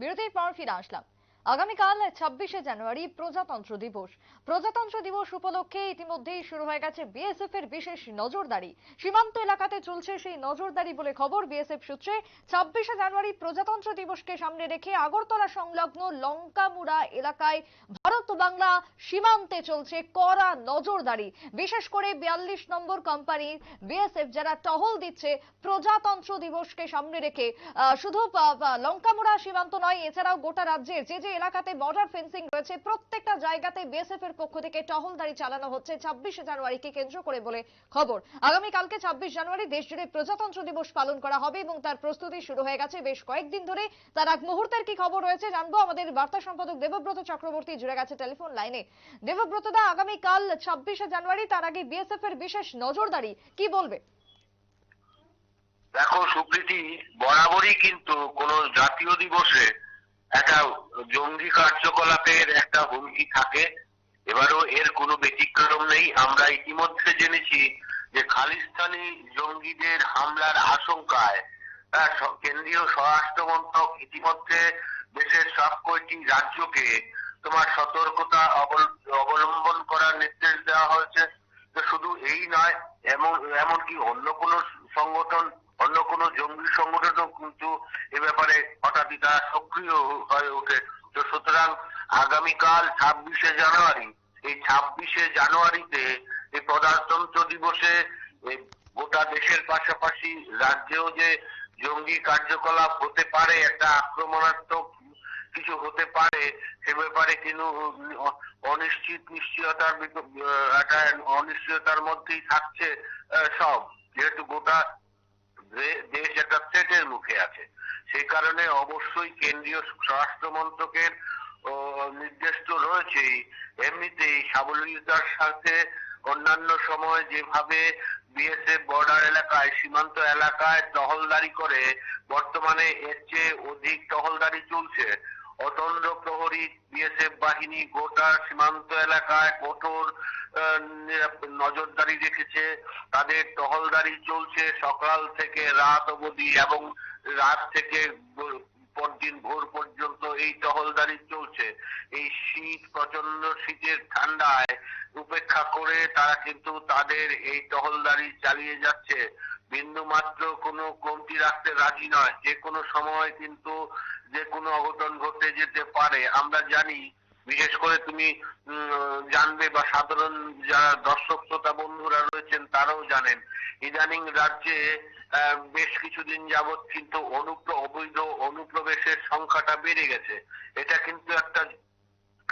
বিরতির পর ফিরে আসলাম। আগামীকাল ছাব্বিশে জানুয়ারি প্রজাতন্ত্র দিবস। প্রজাতন্ত্র দিবস উপলক্ষে ইতিমধ্যেই শুরু হয়ে গেছে বিএসএফ এর বিশেষ নজরদারি। সীমান্ত এলাকাতে চলছে সেই নজরদারি বলে খবর বিএসএফ সূত্রে। ছাব্বিশে জানুয়ারি প্রজাতন্ত্র দিবসকে সামনে রেখে আগরতলা সংলগ্ন লঙ্কামুড়া এলাকায় ভারত বাংলা সীমান্তে চলছে কড়া নজরদারি। বিশেষ করে বিয়াল্লিশ নম্বর কোম্পানির বিএসএফ যারা টহল দিচ্ছে, প্রজাতন্ত্র দিবসকে সামনে রেখে শুধু লঙ্কামুড়া সীমান্ত নয়, এছাড়াও গোটা রাজ্যের যে যে এলাকাতে বর্ডার ফেন্সিং রয়েছে, প্রত্যেকটা জায়গাতে বিএসএফ এর পক্ষ থেকে টহলদারি চালানো হচ্ছে ছাব্বিশে জানুয়ারিকে কেন্দ্র করে বলে খবর। আগামীকালকে ছাব্বিশ জানুয়ারি দেশজুড়ে প্রজাতন্ত্র দিবস পালন করা হবে এবং তার প্রস্তুতি শুরু হয়ে গেছে বেশ কয়েকদিন ধরে। তার আগ মুহূর্তের কি খবর রয়েছে জানব। আমাদের বার্তা সম্পাদক দেবব্রত চক্রবর্তী, জুড়ে গেছে টেলিফোন লাইনে। দেবব্রত দা আগামীকাল ছাব্বিশে জানুয়ারি, তার আগে বিএসএফ এর বিশেষ নজরদারি। কি বলবে? দেখো, সুপ্রীতি, বরাবরই কিন্তু কোন জাতীয় দিবসে একটা জঙ্গি কার্যকলাপের একটা হুমকি থাকে। এবারও এর কোনো ব্যতিক্রম নেই। আমরা ইতিমধ্যে জেনেছি যে খালিস্তানি জঙ্গিদের হামলার আশঙ্কায় কেন্দ্রীয় স্বরাষ্ট্র মন্ত্রক ইতিমধ্যে দেশের সব কয়টি রাজ্যকে তোমার সতর্কতা অবলম্বন করার নির্দেশ দেওয়া হয়েছে। শুধু এই নয়, এমন, এমনকি অন্য কোন সংগঠন, অন্য কোন জঙ্গি সংগঠনও কিন্তু এ ব্যাপারে হঠাৎই তারা সক্রিয় হয়ে ওঠে। তো সুতরাং আগামীকাল ছাব্বিশে জানুয়ারি, এই ছাব্বিশে জানুয়ারিতে এই প্রজাতন্ত্র দিবসে গোটা দেশের পাশাপাশি রাজ্যেও যে জঙ্গি কার্যকলাপ হতে পারে, একটা আক্রমণাত্মক কিছু হতে পারে, সে ব্যাপারে কিন্তু অনিশ্চিত নিশ্চয়তার একটা অনিশ্চয়তার মধ্যেই থাকছে সব। যেহেতু গোটা দেশ একটা থ্রেটের মুখে আছে। সেই কারণে অবশ্যই কেন্দ্রীয় স্বরাষ্ট্র মন্ত্রকের নির্দেশ তো রয়েছেই। এমনিতেই সাবলীলতার সাথে অন্যান্য সময় যেভাবে বিএসএফ বর্ডার এলাকায়, সীমান্ত এলাকায় টহলদারি করে, বর্তমানে এর চেয়ে অধিক টহলদারি চলছে অতন্দ্র প্রহরী বিএসএফ বাহিনী গোটা সীমান্ত এলাকায় কঠোর নজরদারি রেখেছে। তাদের টহলদারি চলছে সকাল থেকে রাত অবধি এবং রাত থেকে পরদিন ভোর পর্যন্ত এই টহলদারি চলছে। এই শীত প্রচণ্ড শীতের ঠান্ডায় উপেক্ষা করে তারা কিন্তু তাদের এই টহলদারি চালিয়ে যাচ্ছে। বিন্দু মাত্র কোনো কমতি রাখতে রাজি নয়। যে কোনো সময় কিন্তু যে কোনো অঘটন ঘটে যেতে পারে। আমরা জানি, বিশেষ করে তুমি জানবে বা সাধারণ যারা দর্শক, শ্রোতা বন্ধুরা রয়েছেন, তারাও জানেন, ইদানিং রাজ্যে বেশ কিছুদিন যাবৎ কিন্তু অনুপ্র, অবৈধ অনুপ্রবেশের সংখ্যাটা বেড়ে গেছে। এটা কিন্তু একটা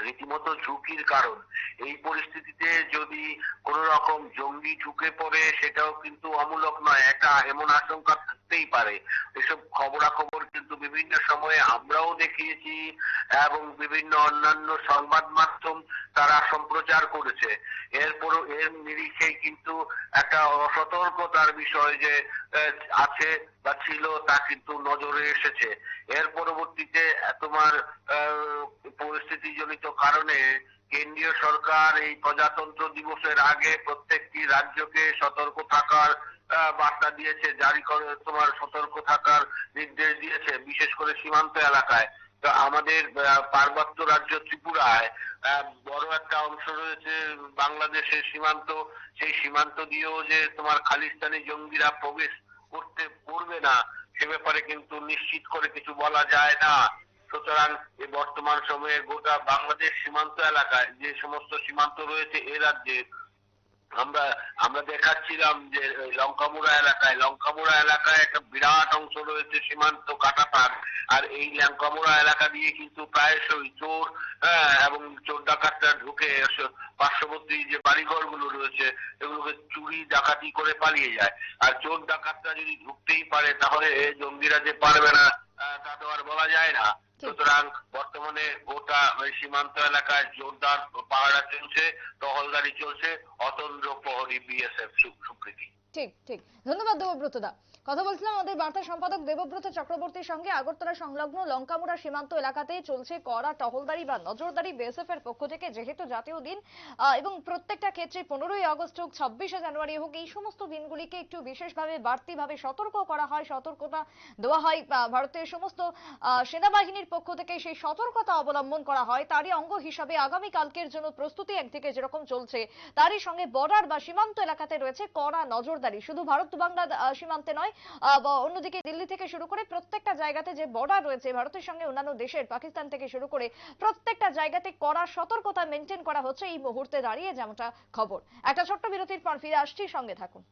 রীতিমতো ঝুঁকির কারণ। এই পরিস্থিতিতে যদি কোন রকম জঙ্গি ঢুকে পড়ে সেটাও কিন্তু অমূলক নয়। এটা এমন আশঙ্কা থাকতেই পারে। এসব খবরাখবর কিন্তু বিভিন্ন সময়ে আমরাও দেখিয়েছি এবং বিভিন্ন অন্যান্য সংবাদ মাধ্যম তারা সম্প্রচার করেছে। এরপরও এর নিরিখেই কিন্তু একটা অসতর্কতার বিষয় যে আছে বা ছিল তা কিন্তু নজরে এসেছে। এর পরবর্তীতে তোমার আহ, পরিস্থিতিজনিত কারণে কেন্দ্রীয় সরকার এই প্রজাতন্ত্র দিবসের আগে প্রত্যেকটি রাজ্যকে সতর্ক থাকার বার্তা দিয়েছে, জারি করে তোমার সতর্ক থাকার নির্দেশ দিয়েছে, বিশেষ করে সীমান্ত এলাকায়। তো আমাদের পার্বত্য রাজ্য ত্রিপুরায় বড় একটা অংশ রয়েছে বাংলাদেশের সীমান্ত। সেই সীমান্ত দিয়েও যে তোমার খালিস্তানি জঙ্গিরা প্রবেশ করতে, করবে না, সে ব্যাপারে কিন্তু নিশ্চিত করে কিছু বলা যায় না। সুতরাং এই বর্তমান সময়ে গোটা বাংলাদেশ সীমান্ত এলাকায় যে সমস্ত সীমান্ত রয়েছে এ রাজ্যে আমরা আমরা দেখাচ্ছিলাম যে লঙ্কামুড়া এলাকায় লঙ্কামুড়া এলাকায় একটা বিরাট অংশ রয়েছে সীমান্ত কাটাতার আর এই লঙ্কামুড়া এলাকা দিয়ে কিন্তু প্রায়শই চোর হ্যাঁ, এবং চোর ডাকাতরা ঢুকে পার্শ্ববর্তী যে বাড়িঘরগুলো রয়েছে এগুলোকে চুরি ডাকাতি করে পালিয়ে যায় আর চোর ডাকাতরা যদি ঢুকতেই পারে তাহলে জঙ্গিরা যে পারবে না তা তো আর বলা যায় না। সুতরাং বর্তমানে গোটা সীমান্ত এলাকায় জোরদার পাহারা চলছে টহলদারি চলছে অতন্দ্র প্রহরী বিএসএফ সুপ্রীতি। ঠিক ঠিক। ধন্যবাদ দেবব্রত দা কথা বলছিলাম আমাদের বার্তা সম্পাদক দেবব্রত চক্রবর্তীর সঙ্গে। আগরতলা সংলগ্ন লঙ্কামুড়া সীমান্ত এলাকাতে চলছে কড়া টহলদারি বা নজরদারি বিএসএফ এর পক্ষ থেকে যেহেতু জাতীয় দিন এবং প্রত্যেকটা ক্ষেত্রে পনেরোই আগস্ট হোক ছাব্বিশে জানুয়ারি হোক এই সমস্ত দিনগুলিকে একটু বিশেষভাবে বাড়তিভাবে সতর্ক করা হয় সতর্কতা দেওয়া হয় ভারতের সমস্ত আহ, সেনাবাহিনীর পক্ষ থেকে সেই সতর্কতা অবলম্বন করা হয়, তারই অঙ্গ হিসাবে আগামী কালকের জন্য প্রস্তুতি একদিকে যেরকম চলছে, তারই সঙ্গে বর্ডার বা সীমান্ত এলাকাতে রয়েছে কড়া নজরদারি। শুধু ভারত বাংলা সীমান্তে নয় অন্যদিকে দিল্লি থেকে শুরু করে প্রত্যেকটা জায়গাতে যে বর্ডার রয়েছে, ভারতের সঙ্গে অন্যান্য দেশের, পাকিস্তান থেকে শুরু করে প্রত্যেকটা জায়গাতে কড়া সতর্কতা মেনটেন করা হচ্ছে এই মুহূর্তে দাঁড়িয়ে, যেমনটা খবর। একটা ছোট্ট বিরতির পর ফিরে আসছি, সঙ্গে থাকুন।